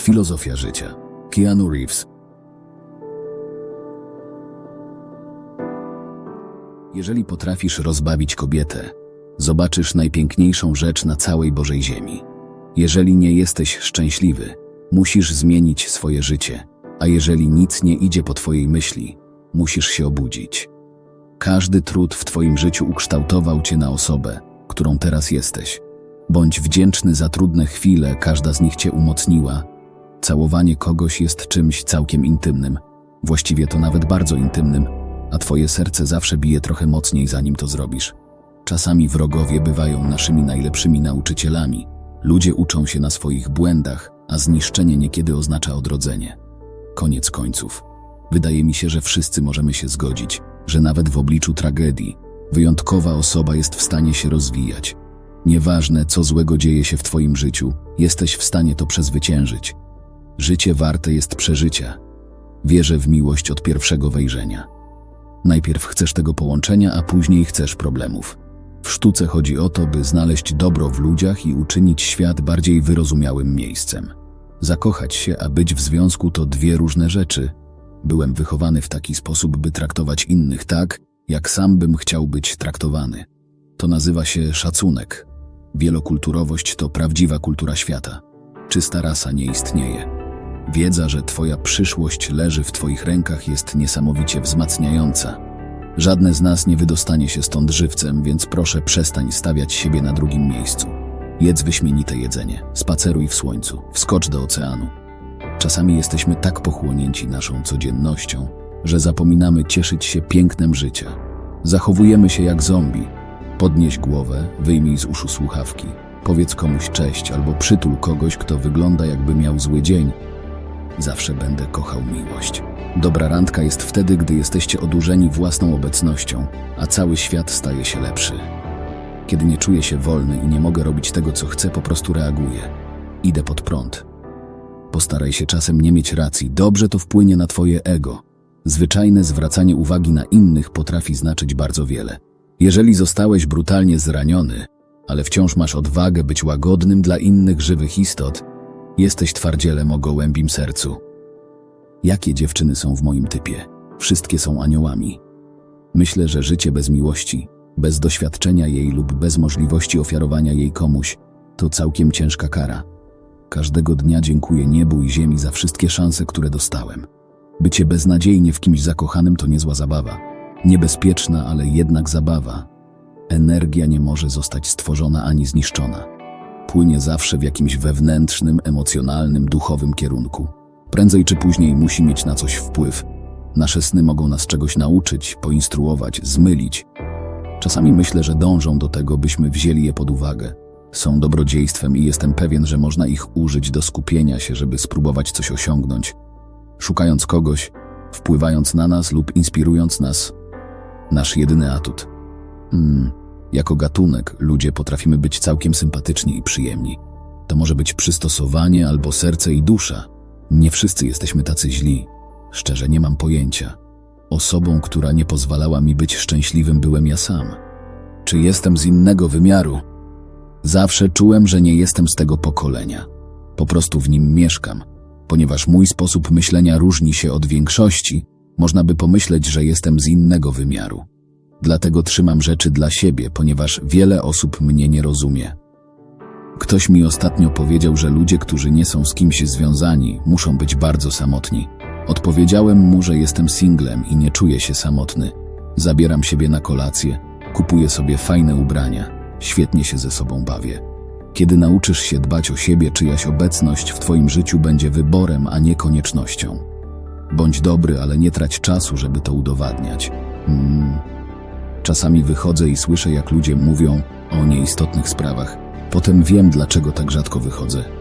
Filozofia życia. Keanu Reeves. Jeżeli potrafisz rozbawić kobietę, zobaczysz najpiękniejszą rzecz na całej Bożej Ziemi. Jeżeli nie jesteś szczęśliwy, musisz zmienić swoje życie, a jeżeli nic nie idzie po Twojej myśli, musisz się obudzić. Każdy trud w Twoim życiu ukształtował Cię na osobę, którą teraz jesteś. Bądź wdzięczny za trudne chwile, każda z nich Cię umocniła. Całowanie kogoś jest czymś całkiem intymnym, właściwie to nawet bardzo intymnym, a Twoje serce zawsze bije trochę mocniej, zanim to zrobisz. Czasami wrogowie bywają naszymi najlepszymi nauczycielami. Ludzie uczą się na swoich błędach, a zniszczenie niekiedy oznacza odrodzenie. Koniec końców. Wydaje mi się, że wszyscy możemy się zgodzić, że nawet w obliczu tragedii wyjątkowa osoba jest w stanie się rozwijać. Nieważne, co złego dzieje się w Twoim życiu, jesteś w stanie to przezwyciężyć. Życie warte jest przeżycia. Wierzę w miłość od pierwszego wejrzenia. Najpierw chcesz tego połączenia, a później chcesz problemów. W sztuce chodzi o to, by znaleźć dobro w ludziach i uczynić świat bardziej wyrozumiałym miejscem. Zakochać się, a być w związku to dwie różne rzeczy. Byłem wychowany w taki sposób, by traktować innych tak, jak sam bym chciał być traktowany. To nazywa się szacunek. Wielokulturowość to prawdziwa kultura świata. Czysta rasa nie istnieje. Wiedza, że Twoja przyszłość leży w Twoich rękach jest niesamowicie wzmacniająca. Żadne z nas nie wydostanie się stąd żywcem, więc proszę przestań stawiać siebie na drugim miejscu. Jedz wyśmienite jedzenie, spaceruj w słońcu, wskocz do oceanu. Czasami jesteśmy tak pochłonięci naszą codziennością, że zapominamy cieszyć się pięknem życia. Zachowujemy się jak zombie. Podnieś głowę, wyjmij z uszu słuchawki, powiedz komuś cześć albo przytul kogoś, kto wygląda jakby miał zły dzień. Zawsze będę kochał miłość. Dobra randka jest wtedy, gdy jesteście odurzeni własną obecnością, a cały świat staje się lepszy. Kiedy nie czuję się wolny i nie mogę robić tego, co chcę, po prostu reaguję. Idę pod prąd. Postaraj się czasem nie mieć racji, dobrze to wpłynie na Twoje ego. Zwyczajne zwracanie uwagi na innych potrafi znaczyć bardzo wiele. Jeżeli zostałeś brutalnie zraniony, ale wciąż masz odwagę być łagodnym dla innych żywych istot, jesteś twardzielem o gołębim sercu. Jakie dziewczyny są w moim typie? Wszystkie są aniołami. Myślę, że życie bez miłości, bez doświadczenia jej lub bez możliwości ofiarowania jej komuś, to całkiem ciężka kara. Każdego dnia dziękuję niebu i ziemi za wszystkie szanse, które dostałem. Bycie beznadziejnie w kimś zakochanym to niezła zabawa. Niebezpieczna, ale jednak zabawa. Energia nie może zostać stworzona ani zniszczona. Płynie zawsze w jakimś wewnętrznym, emocjonalnym, duchowym kierunku. Prędzej czy później musi mieć na coś wpływ. Nasze sny mogą nas czegoś nauczyć, poinstruować, zmylić. Czasami myślę, że dążą do tego, byśmy wzięli je pod uwagę. Są dobrodziejstwem i jestem pewien, że można ich użyć do skupienia się, żeby spróbować coś osiągnąć. Szukając kogoś, wpływając na nas lub inspirując nas. Nasz jedyny atut. Hmm, jako gatunek ludzie potrafimy być całkiem sympatyczni i przyjemni. To może być przystosowanie albo serce i dusza. Nie wszyscy jesteśmy tacy źli. Szczerze nie mam pojęcia. Osobą, która nie pozwalała mi być szczęśliwym, byłem ja sam. Czy jestem z innego wymiaru? Zawsze czułem, że nie jestem z tego pokolenia. Po prostu w nim mieszkam. Ponieważ mój sposób myślenia różni się od większości, można by pomyśleć, że jestem z innego wymiaru. Dlatego trzymam rzeczy dla siebie, ponieważ wiele osób mnie nie rozumie. Ktoś mi ostatnio powiedział, że ludzie, którzy nie są z kimś związani, muszą być bardzo samotni. Odpowiedziałem mu, że jestem singlem i nie czuję się samotny. Zabieram siebie na kolację, kupuję sobie fajne ubrania, świetnie się ze sobą bawię. Kiedy nauczysz się dbać o siebie, czyjaś obecność w Twoim życiu będzie wyborem, a nie koniecznością. Bądź dobry, ale nie trać czasu, żeby to udowadniać. Mm. Czasami wychodzę i słyszę, jak ludzie mówią o nieistotnych sprawach. Potem wiem, dlaczego tak rzadko wychodzę.